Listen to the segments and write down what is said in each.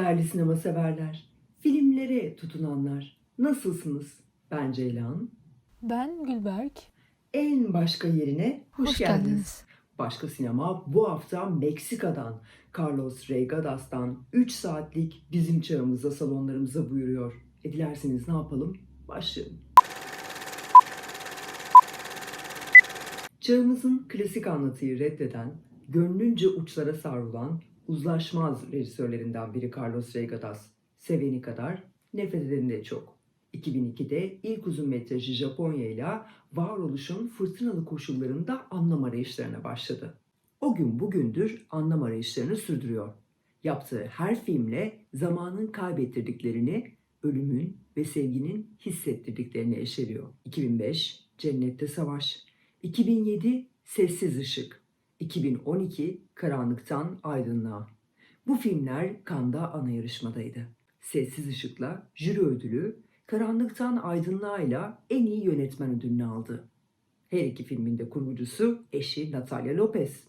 Değerli sinema severler, filmlere tutunanlar, nasılsınız? Ben Ceylan. Ben Gülberk. En başka yerine hoş, Hoş geldiniz. geldiniz. Başka sinema bu hafta Meksika'dan, Carlos Reygadas'tan 3 saatlik bizim çağımıza salonlarımıza buyuruyor. E dilerseniz ne yapalım? Başlayalım. Çağımızın klasik anlatıyı reddeden, gönlünce uçlara savrulan, uzlaşmaz rejisörlerinden biri Carlos Reygadas. Seveni kadar, nefret edeni de çok. 2002'de ilk uzun metrajı Japonya ile varoluşun fırtınalı koşullarında anlam arayışlarına başladı. O gün bugündür anlam arayışlarını sürdürüyor. Yaptığı her filmle zamanın kaybettirdiklerini, ölümün ve sevginin hissettirdiklerini eşeliyor. 2005 Cennette Savaş, 2007 Sessiz Işık, 2012 Karanlıktan Aydınlığa. Bu filmler Cannes'da ana yarışmadaydı. Sessiz Işık'la jüri ödülü, Karanlıktan Aydınlığa en iyi yönetmen ödülünü aldı. Her iki filmin de kurgucusu eşi Natalia Lopez.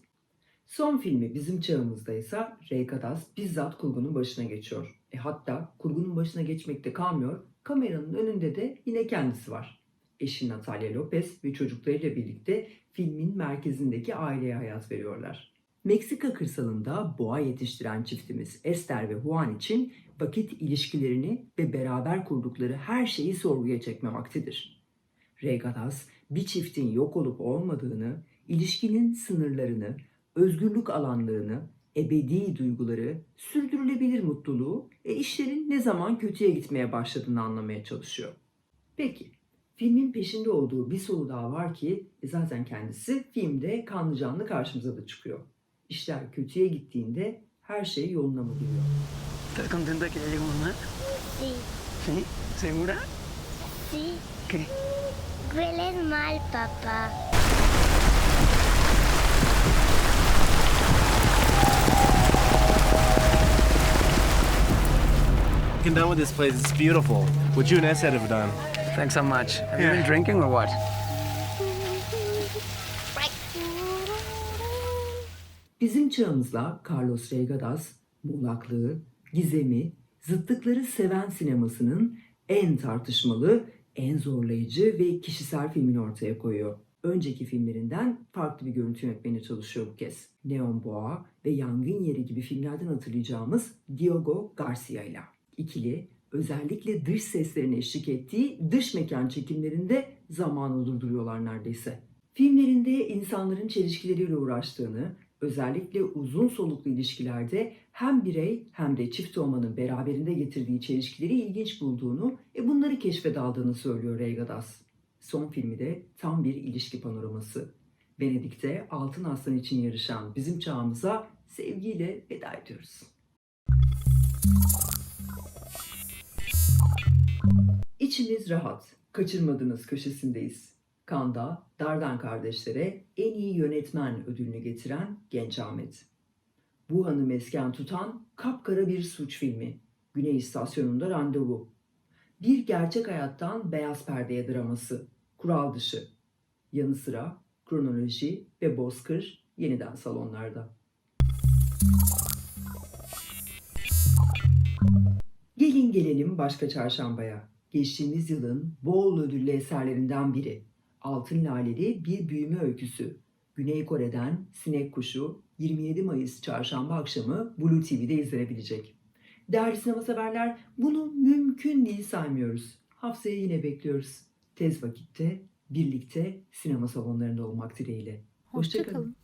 Son filmi bizim çağımızda ise Reykadas bizzat kurgunun başına geçiyor. E hatta kurgunun başına geçmekte kalmıyor, kameranın önünde de yine kendisi var. Eşi Natalia Lopez ve çocuklarıyla birlikte filmin merkezindeki aileye hayat veriyorlar. Meksika kırsalında boğa yetiştiren çiftimiz Esther ve Juan için vakit ilişkilerini ve beraber kurdukları her şeyi sorguya çekme vaktidir. Regadas bir çiftin yok olup olmadığını, ilişkinin sınırlarını, özgürlük alanlarını, ebedi duyguları, sürdürülebilir mutluluğu ve işlerin ne zaman kötüye gitmeye başladığını anlamaya çalışıyor. Peki, filmin peşinde olduğu bir soru daha var ki e, zaten kendisi filmde kanlı canlı karşımıza da çıkıyor. İşler kötüye gittiğinde her şey yoluna mı giriyor? ¿Estás contenta que ya llegó mamá? Sí, ¿Sí? ¿Segura? sí. ¿Qué? Hueles mal, papá. Walking down with this place, it's beautiful. What you and Essed have done. Thanks so much. Have you Yeah. been drinking or what? Bizim çağımızla Carlos Reygadas, muğlaklığı, gizemi, zıtlıkları seven sinemasının en tartışmalı, en zorlayıcı ve kişisel filmini ortaya koyuyor. Önceki filmlerinden farklı bir görüntü yönetmeni çalışıyor bu kez. Neon Boğa ve Yangın Yeri gibi filmlerden hatırlayacağımız Diogo Garcia ile. İkili özellikle dış seslerin eşlik ettiği dış mekan çekimlerinde zamanı durduruyorlar neredeyse. Filmlerinde insanların çelişkileriyle uğraştığını, özellikle uzun soluklu ilişkilerde hem birey hem de çift olmanın beraberinde getirdiği çelişkileri ilginç bulduğunu ve bunları keşfe daldığını söylüyor Reygadas. Son filmi de tam bir ilişki panoraması. Venedik'te Altın Aslan için yarışan bizim çağımıza sevgiyle veda ediyoruz. İçimiz rahat, kaçırmadığınız köşesindeyiz. Kanda Dardan kardeşlere en iyi yönetmen ödülünü getiren Genç Ahmet. Bu hanım esken tutan kapkara bir suç filmi. Güney İstasyonu'nda randevu. Bir gerçek hayattan beyaz perdeye draması. Kural dışı. Yanı sıra kronoloji ve bozkır yeniden salonlarda. Gelelim başka çarşambaya. Geçtiğimiz yılın bol ödüllü eserlerinden biri. Altın Laleli bir büyüme öyküsü. Güney Kore'den Sinek Kuşu 27 Mayıs çarşamba akşamı Blue TV'de izlenebilecek. Değerli sinema severler bunu mümkün değil saymıyoruz. Haftaya yine bekliyoruz. Tez vakitte birlikte sinema salonlarında olmak dileğiyle. Hoşçakalın. Hoşçakalın.